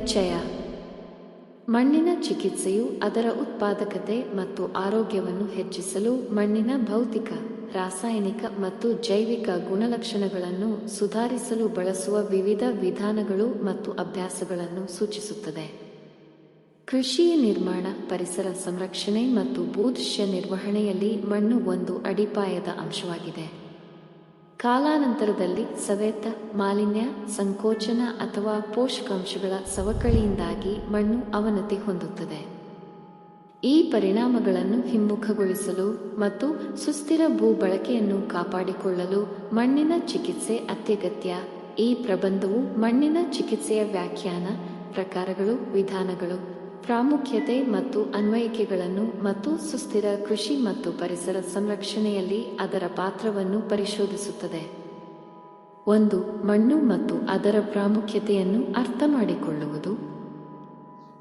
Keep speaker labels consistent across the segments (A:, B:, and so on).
A: ಪರಿಚಯ. ಮಣ್ಣಿನ ಚಿಕಿತ್ಸೆಯು ಅದರ ಉತ್ಪಾದಕತೆ ಮತ್ತು ಆರೋಗ್ಯವನ್ನು ಹೆಚ್ಚಿಸಲು ಮಣ್ಣಿನ ಭೌತಿಕ, ರಾಸಾಯನಿಕ ಮತ್ತು ಜೈವಿಕ ಗುಣಲಕ್ಷಣಗಳನ್ನು ಸುಧಾರಿಸಲು ಬಳಸುವ ವಿವಿಧ ವಿಧಾನಗಳು ಮತ್ತು ಅಭ್ಯಾಸಗಳನ್ನು ಸೂಚಿಸುತ್ತದೆ. ಕೃಷಿ ನಿರ್ಮಾಣ, ಪರಿಸರ ಸಂರಕ್ಷಣೆ ಮತ್ತು ಭೂದೃಶ್ಯ ನಿರ್ವಹಣೆಯಲ್ಲಿ ಮಣ್ಣು ಒಂದು ಅಡಿಪಾಯದ ಅಂಶವಾಗಿದೆ. ಕಾಲಾನಂತರದಲ್ಲಿ ಸವೆತ ಮಾಲಿನ್ಯ, ಸಂಕೋಚನ ಅಥವಾ ಪೋಷಕಾಂಶಗಳ ಸವಕಳಿಯಿಂದಾಗಿ ಮಣ್ಣು ಅವನತಿ ಹೊಂದುತ್ತದೆ. ಈ ಪರಿಣಾಮಗಳನ್ನು ಹಿಮ್ಮುಖಗೊಳಿಸಲು ಮತ್ತು ಸುಸ್ಥಿರ ಭೂ ಬಳಕೆಯನ್ನು ಕಾಪಾಡಿಕೊಳ್ಳಲು ಮಣ್ಣಿನ ಚಿಕಿತ್ಸೆ ಅತ್ಯಗತ್ಯ. ಈ ಪ್ರಬಂಧವು ಮಣ್ಣಿನ ಚಿಕಿತ್ಸೆಯ ವ್ಯಾಖ್ಯಾನ, ಪ್ರಕಾರಗಳು, ವಿಧಾನಗಳು ಪ್ರಾಮುಖ್ಯತೆ ಮತ್ತು ಅನ್ವಯಿಕೆಗಳನ್ನು ಮತ್ತು ಸುಸ್ಥಿರ ಕೃಷಿ ಮತ್ತು ಪರಿಸರ ಸಂರಕ್ಷಣೆಯಲ್ಲಿ ಅದರ ಪಾತ್ರವನ್ನು ಪರಿಶೋಧಿಸುತ್ತದೆ. ಒಂದು, ಮಣ್ಣು ಮತ್ತು ಅದರ ಪ್ರಾಮುಖ್ಯತೆಯನ್ನು ಅರ್ಥ ಮಾಡಿಕೊಳ್ಳುವುದು.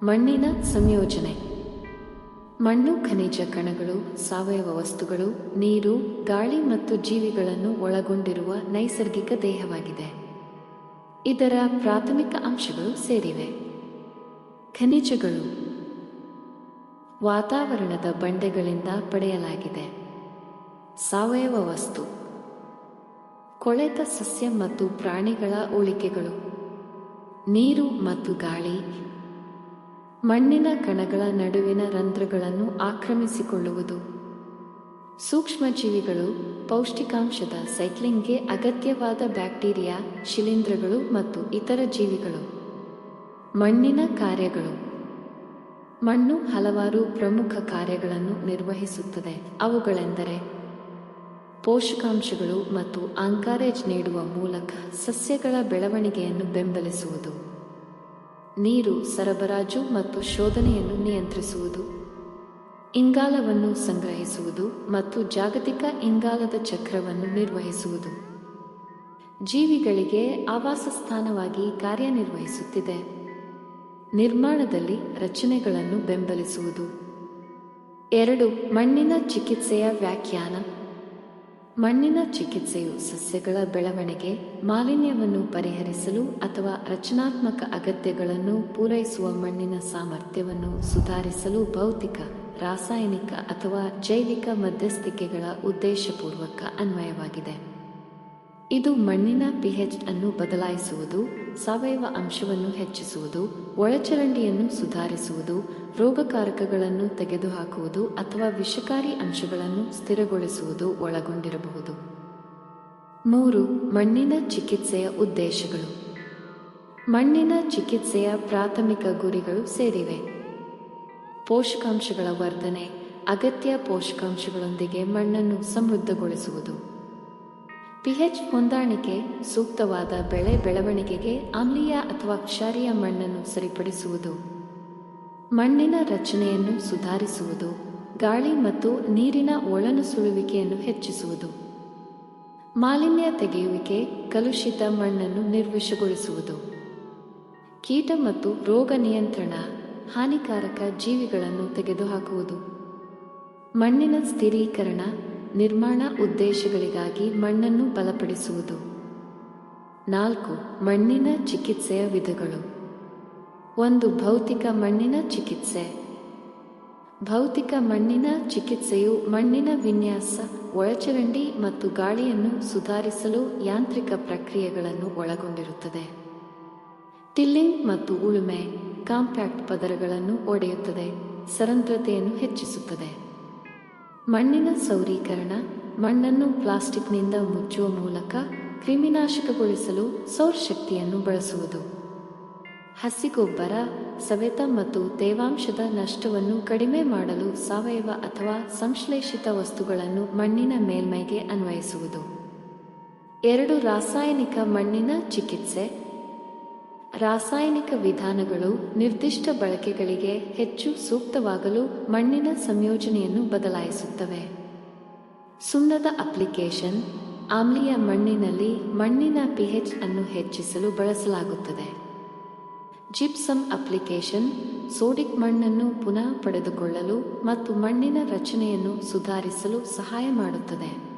A: ಮಣ್ಣಿನ ಸಂಯೋಜನೆ. ಮಣ್ಣು, ಖನಿಜ ಕಣಗಳು, ಸಾವಯವ ವಸ್ತುಗಳು, ನೀರು, ಗಾಳಿ ಮತ್ತು ಜೀವಿಗಳನ್ನು ಒಳಗೊಂಡಿರುವ ನೈಸರ್ಗಿಕ ದೇಹವಾಗಿದೆ. ಇದರ ಪ್ರಾಥಮಿಕ ಅಂಶಗಳು ಸೇರಿವೆ. ಖನಿಜಗಳು ವಾತಾವರಣದ ಬಂಡೆಗಳಿಂದ ಪಡೆಯಲಾಗಿದೆ. ಸಾವಯವ ವಸ್ತು, ಕೊಳೆತ ಸಸ್ಯ ಮತ್ತು ಪ್ರಾಣಿಗಳ ಉಳಿಕೆಗಳು, ನೀರು ಮತ್ತು ಗಾಳಿ, ಮಣ್ಣಿನ ಕಣಗಳ ನಡುವಿನ ರಂಧ್ರಗಳನ್ನು ಆಕ್ರಮಿಸಿಕೊಳ್ಳುವುದು. ಸೂಕ್ಷ್ಮಜೀವಿಗಳು ಪೌಷ್ಟಿಕಾಂಶದ ಸೈಕ್ಲಿಂಗ್ಗೆ ಅಗತ್ಯವಾದ ಬ್ಯಾಕ್ಟೀರಿಯಾ, ಶಿಲೀಂಧ್ರಗಳು ಮತ್ತು ಇತರ ಜೀವಿಗಳು. ಮಣ್ಣಿನ ಕಾರ್ಯಗಳು. ಮಣ್ಣು ಹಲವಾರು ಪ್ರಮುಖ ಕಾರ್ಯಗಳನ್ನು ನಿರ್ವಹಿಸುತ್ತದೆ. ಅವುಗಳೆಂದರೆ ಪೋಷಕಾಂಶಗಳು ಮತ್ತು ಅಂಕಾರೇಜ್ ನೀಡುವ ಮೂಲಕ ಸಸ್ಯಗಳ ಬೆಳವಣಿಗೆಯನ್ನು ಬೆಂಬಲಿಸುವುದು. ನೀರು ಸರಬರಾಜು ಮತ್ತು ಶೋಧನೆಯನ್ನು ನಿಯಂತ್ರಿಸುವುದು. ಇಂಗಾಲವನ್ನು ಸಂಗ್ರಹಿಸುವುದು ಮತ್ತು ಜಾಗತಿಕ ಇಂಗಾಲದ ಚಕ್ರವನ್ನು ನಿರ್ವಹಿಸುವುದು. ಜೀವಿಗಳಿಗೆ ಆವಾಸ ಸ್ಥಾನವಾಗಿ ಕಾರ್ಯನಿರ್ವಹಿಸುತ್ತಿದೆ. ನಿರ್ಮಾಣದಲ್ಲಿ ರಚನೆಗಳನ್ನು ಬೆಂಬಲಿಸುವುದು. ಎರಡು, ಮಣ್ಣಿನ ಚಿಕಿತ್ಸೆಯ ವ್ಯಾಖ್ಯಾನ. ಮಣ್ಣಿನ ಚಿಕಿತ್ಸೆಯು ಸಸ್ಯಗಳ ಬೆಳವಣಿಗೆ, ಮಾಲಿನ್ಯವನ್ನು ಪರಿಹರಿಸಲು ಅಥವಾ ರಚನಾತ್ಮಕ ಅಗತ್ಯಗಳನ್ನು ಪೂರೈಸುವ ಮಣ್ಣಿನ ಸಾಮರ್ಥ್ಯವನ್ನು ಸುಧಾರಿಸಲು ಭೌತಿಕ, ರಾಸಾಯನಿಕ ಅಥವಾ ಜೈವಿಕ ಮಧ್ಯಸ್ಥಿಕೆಗಳ ಉದ್ದೇಶಪೂರ್ವಕ ಅನ್ವಯವಾಗಿದೆ. ಇದು ಮಣ್ಣಿನ ಪಿಹೆಚ್ ಅನ್ನು ಬದಲಾಯಿಸುವುದು ಸಾವಯವ ಅಂಶವನ್ನು ಹೆಚ್ಚಿಸುವುದು, ಒಳಚರಂಡಿಯನ್ನು ಸುಧಾರಿಸುವುದು, ರೋಗಕಾರಕಗಳನ್ನು ತೆಗೆದುಹಾಕುವುದು ಅಥವಾ ವಿಷಕಾರಿ ಅಂಶಗಳನ್ನು ಸ್ಥಿರಗೊಳಿಸುವುದು ಒಳಗೊಂಡಿರಬಹುದು. ಮೂರು, ಮಣ್ಣಿನ ಚಿಕಿತ್ಸೆಯ ಉದ್ದೇಶಗಳು. ಮಣ್ಣಿನ ಚಿಕಿತ್ಸೆಯ ಪ್ರಾಥಮಿಕ ಗುರಿಗಳು ಸೇರಿವೆ. ಪೋಷಕಾಂಶಗಳ ವರ್ಧನೆ, ಅಗತ್ಯ ಪೋಷಕಾಂಶಗಳೊಂದಿಗೆ ಮಣ್ಣನ್ನು ಸಮೃದ್ಧಗೊಳಿಸುವುದು. ಪಿಹೆಚ್ ಹೊಂದಾಣಿಕೆ ಸೂಕ್ತವಾದ ಬೆಳೆ ಬೆಳವಣಿಗೆಗೆ ಆಮ್ಲೀಯ ಅಥವಾ ಕ್ಷಾರೀಯ ಮಣ್ಣನ್ನು ಸರಿಪಡಿಸುವುದು. ಮಣ್ಣಿನ ರಚನೆಯನ್ನು ಸುಧಾರಿಸುವುದು. ಗಾಳಿ ಮತ್ತು ನೀರಿನ ಒಳನುಸುಳುವಿಕೆಯನ್ನು ಹೆಚ್ಚಿಸುವುದು. ಮಾಲಿನ್ಯ ತೆಗೆಯುವಿಕೆ ಕಲುಷಿತ ಮಣ್ಣನ್ನು ನಿರ್ವಿಷಗೊಳಿಸುವುದು ಕೀಟ ಮತ್ತು ರೋಗ ನಿಯಂತ್ರಣ ಹಾನಿಕಾರಕ ಜೀವಿಗಳನ್ನು ತೆಗೆದುಹಾಕುವುದು. ಮಣ್ಣಿನ ಸ್ಥಿರೀಕರಣ ನಿರ್ಮಾಣ ಉದ್ದೇಶಗಳಿಗಾಗಿ ಮಣ್ಣನ್ನು ಬಲಪಡಿಸುವುದು. ನಾಲ್ಕು, ಮಣ್ಣಿನ ಚಿಕಿತ್ಸೆಯ ವಿಧಗಳು. ಒಂದು, ಭೌತಿಕ ಮಣ್ಣಿನ ಚಿಕಿತ್ಸೆ. ಭೌತಿಕ ಮಣ್ಣಿನ ಚಿಕಿತ್ಸೆಯು ಮಣ್ಣಿನ ವಿನ್ಯಾಸ, ಒಳಚರಂಡಿ ಮತ್ತು ಗಾಳಿಯನ್ನು ಸುಧಾರಿಸಲು ಯಾಂತ್ರಿಕ ಪ್ರಕ್ರಿಯೆಗಳನ್ನು ಒಳಗೊಂಡಿರುತ್ತದೆ. ಟಿಲ್ಲಿಂಗ್ ಮತ್ತು ಉಳುಮೆ, ಕಾಂಪ್ಯಾಕ್ಟ್ ಪದರಗಳನ್ನು ಒಡೆಯುತ್ತದೆ, ಸರಂಧ್ರತೆಯನ್ನು ಹೆಚ್ಚಿಸುತ್ತದೆ. ಮಣ್ಣಿನ ಸೌರೀಕರಣ, ಮಣ್ಣನ್ನು ಪ್ಲಾಸ್ಟಿಕ್ನಿಂದ ಮುಚ್ಚುವ ಮೂಲಕ ಕ್ರಿಮಿನಾಶಕಗೊಳಿಸಲು ಸೌರಶಕ್ತಿಯನ್ನು ಬಳಸುವುದು. ಹಸಿಗೊಬ್ಬರ, ಸವೆತ ಮತ್ತು ತೇವಾಂಶದ ನಷ್ಟವನ್ನು ಕಡಿಮೆ ಮಾಡಲು ಸಾವಯವ ಅಥವಾ ಸಂಶ್ಲೇಷಿತ ವಸ್ತುಗಳನ್ನು ಮಣ್ಣಿನ ಮೇಲ್ಮೈಗೆ ಅನ್ವಯಿಸುವುದು. ಎರಡು ರಾಸಾಯನಿಕ ಮಣ್ಣಿನ ಚಿಕಿತ್ಸೆ ರಾಸಾಯನಿಕ ವಿಧಾನಗಳು ನಿರ್ದಿಷ್ಟ ಬಳಕೆಗಳಿಗೆ ಹೆಚ್ಚು ಸೂಕ್ತವಾಗಲು ಮಣ್ಣಿನ ಸಂಯೋಜನೆಯನ್ನು ಬದಲಾಯಿಸುತ್ತವೆ. ಸುಣ್ಣದ ಅಪ್ಲಿಕೇಶನ್, ಆಮ್ಲೀಯ ಮಣ್ಣಿನಲ್ಲಿ ಮಣ್ಣಿನ ಪಿಹೆಚ್ ಅನ್ನು ಹೆಚ್ಚಿಸಲು ಬಳಸಲಾಗುತ್ತದೆ. ಜಿಪ್ಸಮ್ ಅಪ್ಲಿಕೇಶನ್, ಸೋಡಿಕ್ ಮಣ್ಣನ್ನು ಪುನಃ ಪಡೆದುಕೊಳ್ಳಲು ಮತ್ತು ಮಣ್ಣಿನ ರಚನೆಯನ್ನು ಸುಧಾರಿಸಲು ಸಹಾಯ ಮಾಡುತ್ತದೆ.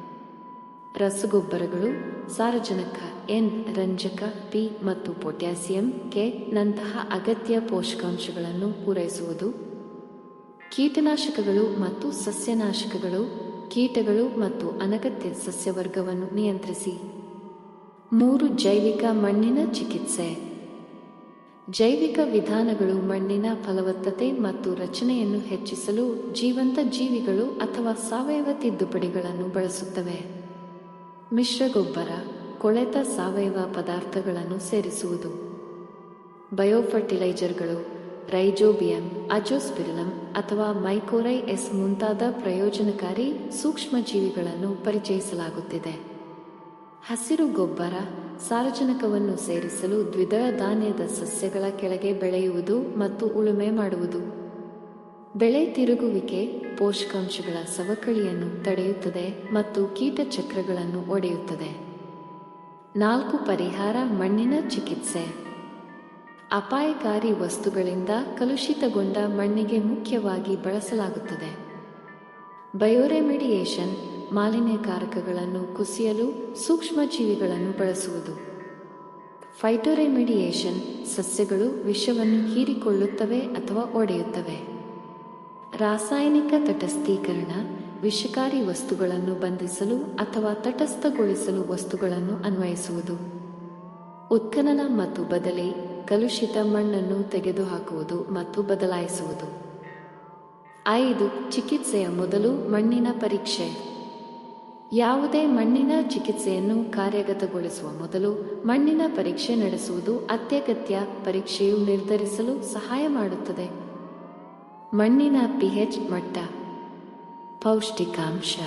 A: ರಸಗೊಬ್ಬರಗಳು, ಸಾರಜನಕ ಎನ್ ರಂಜಕ, ಪಿ ಮತ್ತು ಪೊಟ್ಯಾಸಿಯಂ, ಕೆ ನಂತಹ ಅಗತ್ಯ ಪೋಷಕಾಂಶಗಳನ್ನು ಪೂರೈಸುವುದು. ಕೀಟನಾಶಕಗಳು ಮತ್ತು ಸಸ್ಯನಾಶಕಗಳು, ಕೀಟಗಳು ಮತ್ತು ಅನಗತ್ಯ ಸಸ್ಯವರ್ಗವನ್ನು ನಿಯಂತ್ರಿಸಿ. ಮೂರು ಜೈವಿಕ ಮಣ್ಣಿನ ಚಿಕಿತ್ಸೆ. ಜೈವಿಕ ವಿಧಾನಗಳು ಮಣ್ಣಿನ ಫಲವತ್ತತೆ ಮತ್ತು ರಚನೆಯನ್ನು ಹೆಚ್ಚಿಸಲು ಜೀವಂತ ಜೀವಿಗಳು ಅಥವಾ ಸಾವಯವ ತಿದ್ದುಪಡಿಗಳನ್ನು ಬಳಸುತ್ತವೆ. ಮಿಶ್ರಗೊಬ್ಬರ, ಕೊಳೆತ ಸಾವಯವ ಪದಾರ್ಥಗಳನ್ನು ಸೇರಿಸುವುದು. ಬಯೋಫರ್ಟಿಲೈಜರ್ಗಳು, ರೈಜೋಬಿಯಂ, ಅಜೋಸ್ಪಿರಿಲಂ ಅಥವಾ ಮೈಕೋರೈ ಎಸ್ ಮುಂತಾದ ಪ್ರಯೋಜನಕಾರಿ ಸೂಕ್ಷ್ಮಜೀವಿಗಳನ್ನು ಪರಿಚಯಿಸಲಾಗುತ್ತಿದೆ. ಹಸಿರು ಗೊಬ್ಬರ ಸಾರಜನಕವನ್ನು ಸೇರಿಸಲು ದ್ವಿದಳ ಧಾನ್ಯದ ಸಸ್ಯಗಳ ಕೆಳಗೆ ಬೆಳೆಯುವುದು ಮತ್ತು ಉಳುಮೆ ಮಾಡುವುದು. ಬೆಳೆ ತಿರುಗುವಿಕೆ ಪೋಷಕಾಂಶಗಳ ಸವಕಳಿಯನ್ನು ತಡೆಯುತ್ತದೆ ಮತ್ತು ಕೀಟಚಕ್ರಗಳನ್ನು ಒಡೆಯುತ್ತದೆ. ನಾಲ್ಕು ಪರಿಹಾರ ಮಣ್ಣಿನ ಚಿಕಿತ್ಸೆ. ಅಪಾಯಕಾರಿ ವಸ್ತುಗಳಿಂದ ಕಲುಷಿತಗೊಂಡ ಮಣ್ಣಿಗೆ ಮುಖ್ಯವಾಗಿ ಬಳಸಲಾಗುತ್ತದೆ. ಬಯೋರೆಮಿಡಿಯೇಷನ್ ಮಾಲಿನ್ಯಕಾರಕಗಳನ್ನು ಕುಸಿಯಲು ಸೂಕ್ಷ್ಮಜೀವಿಗಳನ್ನು ಬಳಸುವುದು. ಫೈಟೋರೆಮಿಡಿಯೇಷನ್ ಸಸ್ಯಗಳು ವಿಷವನ್ನು ಹೀರಿಕೊಳ್ಳುತ್ತವೆ ಅಥವಾ ಒಡೆಯುತ್ತವೆ. ರಾಸಾಯನಿಕ ತಟಸ್ಥೀಕರಣ, ವಿಷಕಾರಿ ವಸ್ತುಗಳನ್ನು ಬಂಧಿಸಲು ಅಥವಾ ತಟಸ್ಥಗೊಳಿಸಲು ವಸ್ತುಗಳನ್ನು ಅನ್ವಯಿಸುವುದು. ಉತ್ಖನನ ಮತ್ತು ಬದಲಿ ಕಲುಷಿತ ಮಣ್ಣನ್ನು ತೆಗೆದುಹಾಕುವುದು ಮತ್ತು ಬದಲಾಯಿಸುವುದು. ಐದು, ಚಿಕಿತ್ಸೆಯ ಮೊದಲು ಮಣ್ಣಿನ ಪರೀಕ್ಷೆ. ಯಾವುದೇ ಮಣ್ಣಿನ ಚಿಕಿತ್ಸೆಯನ್ನು ಕಾರ್ಯಗತಗೊಳಿಸುವ ಮೊದಲು ಮಣ್ಣಿನ ಪರೀಕ್ಷೆ ನಡೆಸುವುದು ಅತ್ಯಗತ್ಯ ಪರೀಕ್ಷೆಯು ನಿರ್ಧರಿಸಲು ಸಹಾಯ ಮಾಡುತ್ತದೆ. ಮಣ್ಣಿನ ಪಿಹೆಚ್ ಮಟ್ಟ. ಪೌಷ್ಟಿಕಾಂಶ.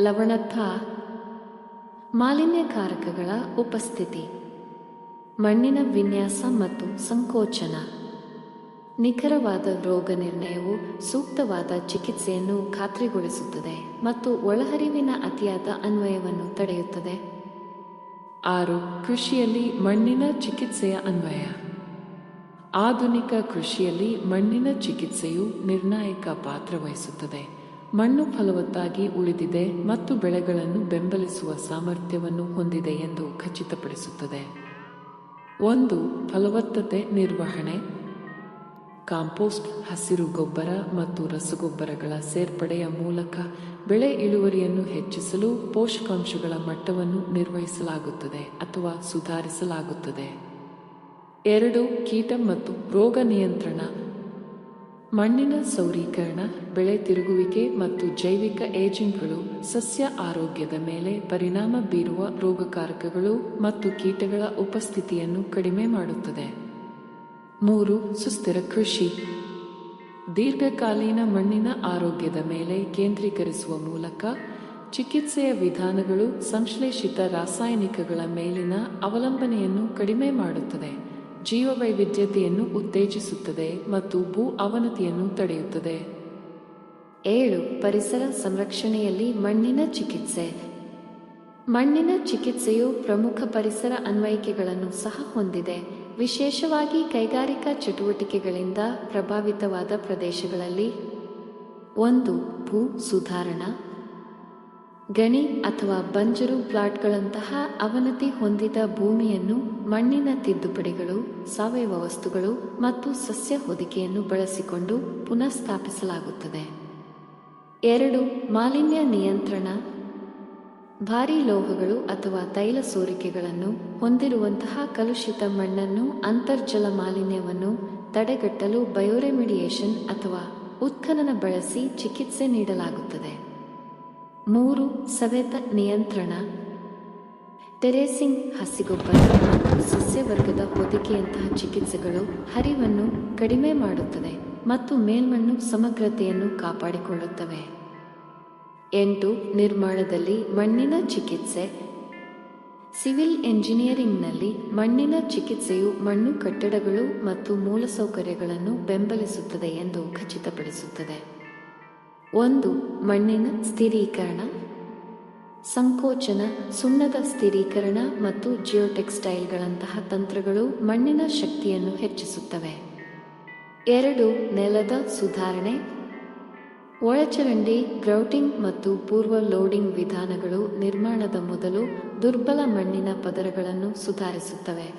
A: ಲವಣತ್ವ. ಮಾಲಿನ್ಯಕಾರಕಗಳ ಉಪಸ್ಥಿತಿ. ಮಣ್ಣಿನ ವಿನ್ಯಾಸ ಮತ್ತು ಸಂಕೋಚನ. ನಿಖರವಾದ ರೋಗ ನಿರ್ಣಯವು ಸೂಕ್ತವಾದ ಚಿಕಿತ್ಸೆಯನ್ನು ಖಾತ್ರಿಗೊಳಿಸುತ್ತದೆ ಮತ್ತು ಒಳಹರಿವಿನ ಅತಿಯಾದ ಅನ್ವಯವನ್ನು ತಡೆಯುತ್ತದೆ.
B: ಆರು, ಕೃಷಿಯಲ್ಲಿ ಮಣ್ಣಿನ ಚಿಕಿತ್ಸೆಯ ಅನ್ವಯ. ಆಧುನಿಕ ಕೃಷಿಯಲ್ಲಿ ಮಣ್ಣಿನ ಚಿಕಿತ್ಸೆಯು ನಿರ್ಣಾಯಕ ಪಾತ್ರ ವಹಿಸುತ್ತದೆ. ಮಣ್ಣು ಫಲವತ್ತಾಗಿ ಉಳಿದಿದೆ ಮತ್ತು ಬೆಳೆಗಳನ್ನು ಬೆಂಬಲಿಸುವ ಸಾಮರ್ಥ್ಯವನ್ನು ಹೊಂದಿದೆ ಎಂದು ಖಚಿತಪಡಿಸುತ್ತದೆ. ಒಂದು, ಫಲವತ್ತತೆ ನಿರ್ವಹಣೆ. ಕಾಂಪೋಸ್ಟ್, ಹಸಿರು ಗೊಬ್ಬರ ಮತ್ತು ರಸಗೊಬ್ಬರಗಳ ಸೇರ್ಪಡೆಯ ಮೂಲಕ ಬೆಳೆ ಇಳುವರಿಯನ್ನು ಹೆಚ್ಚಿಸಲು ಪೋಷಕಾಂಶಗಳ ಮಟ್ಟವನ್ನು ನಿರ್ವಹಿಸಲಾಗುತ್ತದೆ ಅಥವಾ ಸುಧಾರಿಸಲಾಗುತ್ತದೆ. ಎರಡು ಕೀಟ ಮತ್ತು ರೋಗ ನಿಯಂತ್ರಣ. ಮಣ್ಣಿನ ಸೌರೀಕರಣ, ಬೆಳೆ ತಿರುಗುವಿಕೆ ಮತ್ತು ಜೈವಿಕ ಏಜೆಂಟ್ಗಳು ಸಸ್ಯ ಆರೋಗ್ಯದ ಮೇಲೆ ಪರಿಣಾಮ ಬೀರುವ ರೋಗಕಾರಕಗಳು ಮತ್ತು ಕೀಟಗಳ ಉಪಸ್ಥಿತಿಯನ್ನು ಕಡಿಮೆ ಮಾಡುತ್ತದೆ. ಮೂರು, ಸುಸ್ಥಿರ ಕೃಷಿ. ದೀರ್ಘಕಾಲೀನ ಮಣ್ಣಿನ ಆರೋಗ್ಯದ ಮೇಲೆ ಕೇಂದ್ರೀಕರಿಸುವ ಮೂಲಕ ಚಿಕಿತ್ಸೆಯ ವಿಧಾನಗಳು ಸಂಶ್ಲೇಷಿತ ರಾಸಾಯನಿಕಗಳ ಮೇಲಿನ ಅವಲಂಬನೆಯನ್ನು ಕಡಿಮೆ ಮಾಡುತ್ತದೆ. ಜೀವವೈವಿಧ್ಯತೆಯನ್ನು ಉತ್ತೇಜಿಸುತ್ತದೆ ಮತ್ತು ಭೂ ಅವನತಿಯನ್ನು ತಡೆಯುತ್ತದೆ.
A: ಏಳು, ಪರಿಸರ ಸಂರಕ್ಷಣೆಯಲ್ಲಿ ಮಣ್ಣಿನ ಚಿಕಿತ್ಸೆ. ಮಣ್ಣಿನ ಚಿಕಿತ್ಸೆಯು ಪ್ರಮುಖ ಪರಿಸರ ಅನ್ವಯಿಕೆಗಳನ್ನು ಸಹ ಹೊಂದಿದೆ. ವಿಶೇಷವಾಗಿ ಕೈಗಾರಿಕಾ ಚಟುವಟಿಕೆಗಳಿಂದ ಪ್ರಭಾವಿತವಾದ ಪ್ರದೇಶಗಳಲ್ಲಿ ಒಂದು, ಭೂ ಸುಧಾರಣಾ. ಗಣಿ ಅಥವಾ ಬಂಜರು ಪ್ಲಾಟ್ಗಳಂತಹ ಅವನತಿ ಹೊಂದಿದ ಭೂಮಿಯನ್ನು, ಮಣ್ಣಿನ ತಿದ್ದುಪಡಿಗಳು, ಸಾವಯವ ವಸ್ತುಗಳು ಮತ್ತು ಸಸ್ಯ ಹೊದಿಕೆಯನ್ನು ಬಳಸಿಕೊಂಡು ಪುನಃಸ್ಥಾಪಿಸಲಾಗುತ್ತದೆ. ಎರಡು, ಮಾಲಿನ್ಯ ನಿಯಂತ್ರಣ. ಭಾರಿ ಲೋಹಗಳು ಅಥವಾ ತೈಲ ಸೋರಿಕೆಗಳನ್ನು ಹೊಂದಿರುವಂತಹ ಕಲುಷಿತ ಮಣ್ಣನ್ನು ಅಂತರ್ಜಲ ಮಾಲಿನ್ಯವನ್ನು ತಡೆಗಟ್ಟಲು ಬಯೋರೆಮಿಡಿಯೇಷನ್ ಅಥವಾ ಉತ್ಖನನ ಬಳಸಿ ಚಿಕಿತ್ಸೆ ನೀಡಲಾಗುತ್ತದೆ. ಮೂರು ಸವೆತ ನಿಯಂತ್ರಣ. ಟೆರೇಸಿಂಗ್ ಹಸಿಗೊಬ್ಬರ ಮತ್ತು ಸಸ್ಯವರ್ಗದ ಹೊದಿಕೆಯಂತಹ ಚಿಕಿತ್ಸೆಗಳು ಹರಿವನ್ನು ಕಡಿಮೆ ಮಾಡುತ್ತದೆ ಮತ್ತು ಮೇಲ್ಮಣ್ಣು ಸಮಗ್ರತೆಯನ್ನು ಕಾಪಾಡಿಕೊಳ್ಳುತ್ತವೆ. ಎಂಟು ನಿರ್ಮಾಣದಲ್ಲಿ ಮಣ್ಣಿನ ಚಿಕಿತ್ಸೆ. ಸಿವಿಲ್ ಎಂಜಿನಿಯರಿಂಗ್ನಲ್ಲಿ ಮಣ್ಣಿನ ಚಿಕಿತ್ಸೆಯು ಮಣ್ಣು ಕಟ್ಟಡಗಳು ಮತ್ತು ಮೂಲಸೌಕರ್ಯಗಳನ್ನು ಬೆಂಬಲಿಸುತ್ತದೆ ಎಂದು ಖಚಿತಪಡಿಸುತ್ತದೆ. ಒಂದು ಮಣ್ಣಿನ ಸ್ಥಿರೀಕರಣ, ಸಂಕೋಚನ, ಸುಣ್ಣದ ಸ್ಥಿರೀಕರಣ ಮತ್ತು ಜಿಯೋಟೆಕ್ಸ್ಟೈಲ್ಗಳಂತಹ ತಂತ್ರಗಳು ಮಣ್ಣಿನ ಶಕ್ತಿಯನ್ನು ಹೆಚ್ಚಿಸುತ್ತವೆ. ಎರಡು, ನೆಲದ ಸುಧಾರಣೆ. ಒಳಚರಂಡಿ, ಗ್ರೌಟಿಂಗ್ ಮತ್ತು ಪೂರ್ವ ಲೋಡಿಂಗ್ ವಿಧಾನಗಳು ನಿರ್ಮಾಣದ ಮೊದಲು ದುರ್ಬಲ ಮಣ್ಣಿನ ಪದರಗಳನ್ನು ಸುಧಾರಿಸುತ್ತವೆ.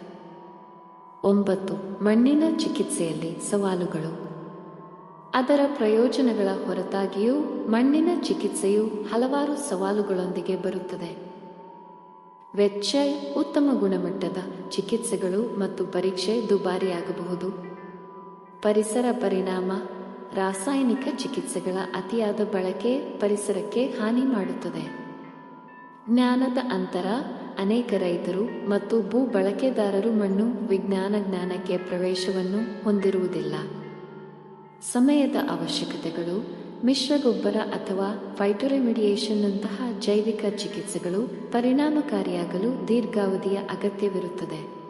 A: ಒಂಬತ್ತು, ಮಣ್ಣಿನ ಚಿಕಿತ್ಸೆಯಲ್ಲಿ ಸವಾಲುಗಳು. ಅದರ ಪ್ರಯೋಜನಗಳ ಹೊರತಾಗಿಯೂ ಮಣ್ಣಿನ ಚಿಕಿತ್ಸೆಯು ಹಲವಾರು ಸವಾಲುಗಳೊಂದಿಗೆ ಬರುತ್ತದೆ. ವೆಚ್ಚ ಉತ್ತಮ ಗುಣಮಟ್ಟದ ಚಿಕಿತ್ಸೆಗಳು ಮತ್ತು ಪರೀಕ್ಷೆ ದುಬಾರಿಯಾಗಬಹುದು. ಪರಿಸರ ಪರಿಣಾಮ, ರಾಸಾಯನಿಕ ಚಿಕಿತ್ಸೆಗಳ ಅತಿಯಾದ ಬಳಕೆ ಪರಿಸರಕ್ಕೆ ಹಾನಿ ಮಾಡುತ್ತದೆ. ಜ್ಞಾನದ ಅಂತರ, ಅನೇಕ ರೈತರು ಮತ್ತು ಭೂ ಬಳಕೆದಾರರು ಮಣ್ಣು ವಿಜ್ಞಾನ ಜ್ಞಾನಕ್ಕೆ ಪ್ರವೇಶವನ್ನು ಹೊಂದಿರುವುದಿಲ್ಲ. ಸಮಯದ ಅವಶ್ಯಕತೆಗಳು, ಮಿಶ್ರಗೊಬ್ಬರ ಅಥವಾ ಫೈಟೊರೆಮಿಡಿಯೇಷನ್ನಂತಹ ಜೈವಿಕ ಚಿಕಿತ್ಸೆಗಳು ಪರಿಣಾಮಕಾರಿಯಾಗಲು ದೀರ್ಘಾವಧಿಯ ಅಗತ್ಯವಿರುತ್ತದೆ.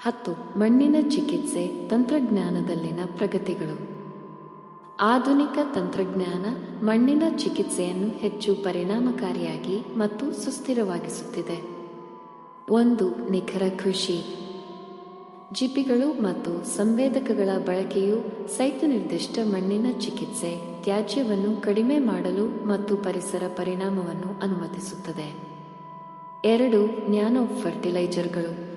A: ಹತ್ತು, ಮಣ್ಣಿನ ಚಿಕಿತ್ಸೆ ತಂತ್ರಜ್ಞಾನದಲ್ಲಿನ ಪ್ರಗತಿಗಳು. ಆಧುನಿಕ ತಂತ್ರಜ್ಞಾನ ಮಣ್ಣಿನ ಚಿಕಿತ್ಸೆಯನ್ನು ಹೆಚ್ಚು ಪರಿಣಾಮಕಾರಿಯಾಗಿ ಮತ್ತು ಸುಸ್ಥಿರವಾಗಿಸುತ್ತಿದೆ. ಒಂದು, ನಿಖರ ಕೃಷಿ. ಜಿಪಿಗಳು ಮತ್ತು ಸಂವೇದಕಗಳ ಬಳಕೆಯು ಸೈತ ನಿರ್ದಿಷ್ಟ ಮಣ್ಣಿನ ಚಿಕಿತ್ಸೆ, ತ್ಯಾಜ್ಯವನ್ನು ಕಡಿಮೆ ಮಾಡಲು ಮತ್ತು ಪರಿಸರ ಪರಿಣಾಮವನ್ನು ಅನುಮತಿಸುತ್ತದೆ. ಎರಡು, ನ್ಯಾನೋ ಫರ್ಟಿಲೈಜರ್ಗಳು.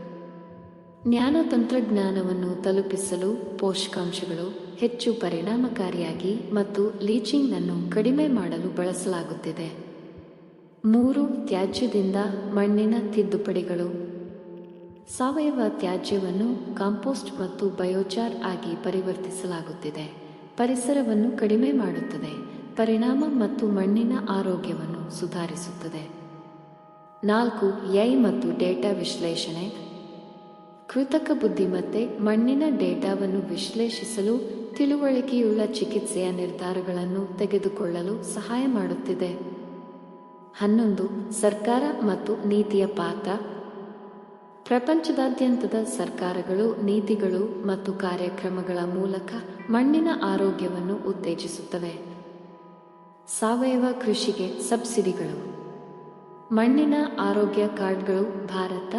A: ನ್ಯಾನೋ ತಂತ್ರಜ್ಞಾನವನ್ನು ತಲುಪಿಸಲು ಪೋಷಕಾಂಶಗಳು ಹೆಚ್ಚು ಪರಿಣಾಮಕಾರಿಯಾಗಿ ಮತ್ತು ಲೀಚಿಂಗ್ ಅನ್ನು ಕಡಿಮೆ ಮಾಡಲು ಬಳಸಲಾಗುತ್ತಿದೆ. ಮೂರು, ತ್ಯಾಜ್ಯದಿಂದ ಮಣ್ಣಿನ ತಿದ್ದುಪಡಿಗಳು. ಸಾವಯವ ತ್ಯಾಜ್ಯವನ್ನು ಕಾಂಪೋಸ್ಟ್ ಮತ್ತು ಬಯೋಚಾರ್ ಆಗಿ ಪರಿವರ್ತಿಸಲಾಗುತ್ತಿದೆ. ಪರಿಸರವನ್ನು ಕಡಿಮೆ ಮಾಡುತ್ತದೆ. ಪರಿಣಾಮ ಮತ್ತು ಮಣ್ಣಿನ ಆರೋಗ್ಯವನ್ನು ಸುಧಾರಿಸುತ್ತದೆ. ನಾಲ್ಕು, ಎಐ ಮತ್ತು ಡೇಟಾ ವಿಶ್ಲೇಷಣೆ. ಕೃತಕ ಬುದ್ಧಿಮತ್ತೆ ಮಣ್ಣಿನ ಡೇಟಾವನ್ನು ವಿಶ್ಲೇಷಿಸಲು, ತಿಳುವಳಿಕೆಯುಳ್ಳ ಚಿಕಿತ್ಸೆಯ ನಿರ್ಧಾರಗಳನ್ನು ತೆಗೆದುಕೊಳ್ಳಲು ಸಹಾಯ ಮಾಡುತ್ತಿದೆ. ಹನ್ನೊಂದು, ಸರ್ಕಾರ ಮತ್ತು ನೀತಿಯ ಪಾತ್ರ. ಪ್ರಪಂಚದಾದ್ಯಂತದ ಸರ್ಕಾರಗಳು, ನೀತಿಗಳು ಮತ್ತು ಕಾರ್ಯಕ್ರಮಗಳ ಮೂಲಕ ಮಣ್ಣಿನ ಆರೋಗ್ಯವನ್ನು ಉತ್ತೇಜಿಸುತ್ತವೆ. ಸಾವಯವ ಕೃಷಿಗೆ ಸಬ್ಸಿಡಿಗಳು. ಮಣ್ಣಿನ ಆರೋಗ್ಯ ಕಾರ್ಡ್ಗಳು ಭಾರತ.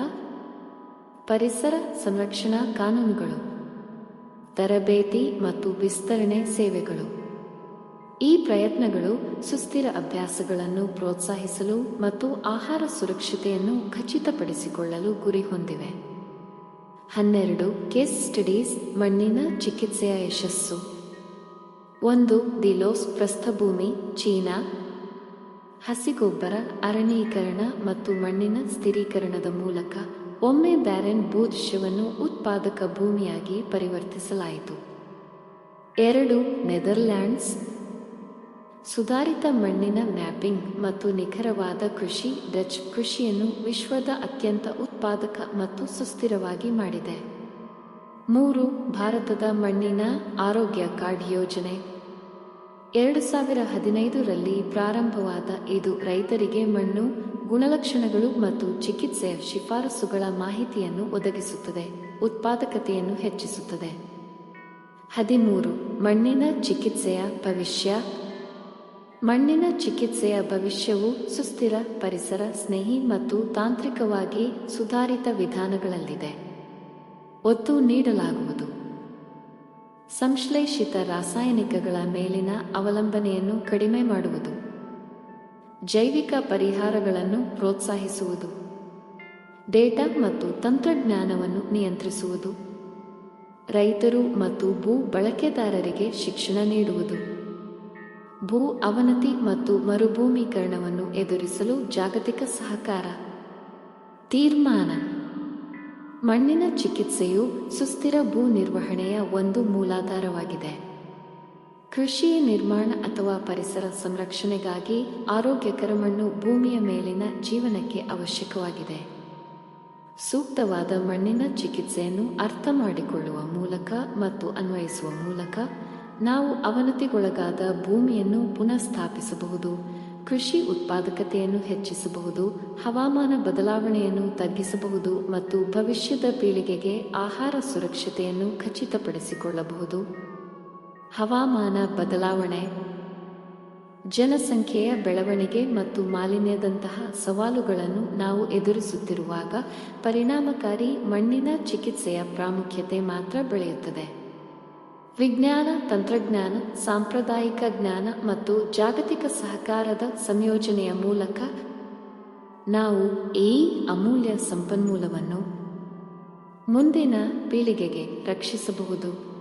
A: ಪರಿಸರ ಸಂರಕ್ಷಣಾ ಕಾನೂನುಗಳು. ತರಬೇತಿ ಮತ್ತು ವಿಸ್ತರಣೆ ಸೇವೆಗಳು. ಈ ಪ್ರಯತ್ನಗಳು ಸುಸ್ಥಿರ ಅಭ್ಯಾಸಗಳನ್ನು ಪ್ರೋತ್ಸಾಹಿಸಲು ಮತ್ತು ಆಹಾರ ಸುರಕ್ಷತೆಯನ್ನು ಖಚಿತಪಡಿಸಿಕೊಳ್ಳಲು ಗುರಿ ಹೊಂದಿವೆ ಹನ್ನೆರಡು, ಕೇಸ್ ಸ್ಟಡೀಸ್, ಮಣ್ಣಿನ ಚಿಕಿತ್ಸೆಯ ಯಶಸ್ಸು. ಒಂದು ದಿಲೋಸ್ ಪ್ರಸ್ಥಭೂಮಿ, ಚೀನಾ. ಹಸಿಗೊಬ್ಬರ, ಅರಣ್ಯೀಕರಣ ಮತ್ತು ಮಣ್ಣಿನ ಸ್ಥಿರೀಕರಣದ ಮೂಲಕ ಒಮ್ಮೆ ಬ್ಯಾರೆನ್ ಭೂದೃಶ್ಯವನ್ನು ಉತ್ಪಾದಕ ಭೂಮಿಯಾಗಿ ಪರಿವರ್ತಿಸಲಾಯಿತು. ಎರಡು, ನೆದರ್ಲ್ಯಾಂಡ್ಸ್ ಸುಧಾರಿತ ಮಣ್ಣಿನ ಮ್ಯಾಪಿಂಗ್ ಮತ್ತು ನಿಖರವಾದ ಕೃಷಿ, ಡಚ್ ಕೃಷಿಯನ್ನು ವಿಶ್ವದ ಅತ್ಯಂತ ಉತ್ಪಾದಕ ಮತ್ತು ಸುಸ್ಥಿರವಾಗಿ ಮಾಡಿದೆ. ಮೂರು, ಭಾರತದ ಮಣ್ಣಿನ ಆರೋಗ್ಯ ಕಾರ್ಡ್ ಯೋಜನೆ. ಎರಡು ಸಾವಿರ ಹದಿನೈದರಲ್ಲಿ ಪ್ರಾರಂಭವಾದ ಇದು ರೈತರಿಗೆ ಮಣ್ಣು, ಗುಣಲಕ್ಷಣಗಳು ಮತ್ತು ಚಿಕಿತ್ಸೆಯ ಶಿಫಾರಸುಗಳ ಮಾಹಿತಿಯನ್ನು ಒದಗಿಸುತ್ತದೆ, ಉತ್ಪಾದಕತೆಯನ್ನು ಹೆಚ್ಚಿಸುತ್ತದೆ. ಹದಿಮೂರು, ಮಣ್ಣಿನ ಚಿಕಿತ್ಸೆಯ ಭವಿಷ್ಯ. ಮಣ್ಣಿನ ಚಿಕಿತ್ಸೆಯ ಭವಿಷ್ಯವು ಸುಸ್ಥಿರ ಪರಿಸರ ಸ್ನೇಹಿ ಮತ್ತು ತಾಂತ್ರಿಕವಾಗಿ ಸುಧಾರಿತ ವಿಧಾನಗಳಲ್ಲಿದೆ. ಒತ್ತು ನೀಡಲಾಗುವುದು. ಸಂಶ್ಲೇಷಿತ ರಾಸಾಯನಿಕಗಳ ಮೇಲಿನ ಅವಲಂಬನೆಯನ್ನು ಕಡಿಮೆ ಮಾಡುವುದು. ಜೈವಿಕ ಪರಿಹಾರಗಳನ್ನು ಪ್ರೋತ್ಸಾಹಿಸುವುದು. ಡೇಟಾ ಮತ್ತು ತಂತ್ರಜ್ಞಾನವನ್ನು ನಿಯಂತ್ರಿಸುವುದು. ರೈತರು ಮತ್ತು ಭೂ ಬಳಕೆದಾರರಿಗೆ ಶಿಕ್ಷಣ ನೀಡುವುದು. ಭೂ ಅವನತಿ ಮತ್ತು ಮರುಭೂಮೀಕರಣವನ್ನು ಎದುರಿಸಲು ಜಾಗತಿಕ ಸಹಕಾರ. ತೀರ್ಮಾನ. ಮಣ್ಣಿನ ಚಿಕಿತ್ಸೆಯು ಸುಸ್ಥಿರ ಭೂ ನಿರ್ವಹಣೆಯ ಒಂದು ಮೂಲಾಧಾರವಾಗಿದೆ. ಕೃಷಿ ನಿರ್ಮಾಣ ಅಥವಾ ಪರಿಸರ ಸಂರಕ್ಷಣೆಗಾಗಿ ಆರೋಗ್ಯಕರ ಮಣ್ಣು ಭೂಮಿಯ ಮೇಲಿನ ಜೀವನಕ್ಕೆ ಅವಶ್ಯಕವಾಗಿದೆ. ಸೂಕ್ತವಾದ ಮಣ್ಣಿನ ಚಿಕಿತ್ಸೆಯನ್ನು ಅರ್ಥ ಮಾಡಿಕೊಳ್ಳುವ ಮೂಲಕ ಮತ್ತು ಅನ್ವಯಿಸುವ ಮೂಲಕ ನಾವು ಅವನತಿಗೊಳಗಾದ ಭೂಮಿಯನ್ನು ಪುನಃಸ್ಥಾಪಿಸಬಹುದು, ಕೃಷಿ ಉತ್ಪಾದಕತೆಯನ್ನು ಹೆಚ್ಚಿಸಬಹುದು, ಹವಾಮಾನ ಬದಲಾವಣೆಯನ್ನು ತಗ್ಗಿಸಬಹುದು ಮತ್ತು ಭವಿಷ್ಯದ ಪೀಳಿಗೆಗೆ ಆಹಾರ ಸುರಕ್ಷತೆಯನ್ನು ಖಚಿತಪಡಿಸಿಕೊಳ್ಳಬಹುದು. ಹವಾಮಾನ ಬದಲಾವಣೆ. ಜನಸಂಖ್ಯೆಯ ಬೆಳವಣಿಗೆ ಮತ್ತು ಮಾಲಿನ್ಯದಂತಹ ಸವಾಲುಗಳನ್ನು ನಾವು ಎದುರಿಸುತ್ತಿರುವಾಗ ಪರಿಣಾಮಕಾರಿ ಮಣ್ಣಿನ ಚಿಕಿತ್ಸೆಯ ಪ್ರಾಮುಖ್ಯತೆ ಮಾತ್ರ ಬೆಳೆಯುತ್ತದೆ. ವಿಜ್ಞಾನ, ತಂತ್ರಜ್ಞಾನ, ಸಾಂಪ್ರದಾಯಿಕ ಜ್ಞಾನ ಮತ್ತು ಜಾಗತಿಕ ಸಹಕಾರದ ಸಂಯೋಜನೆಯ ಮೂಲಕ ನಾವು ಈ ಅಮೂಲ್ಯ ಸಂಪನ್ಮೂಲವನ್ನು ಮುಂದಿನ ಪೀಳಿಗೆಗೆ ರಕ್ಷಿಸಬಹುದು.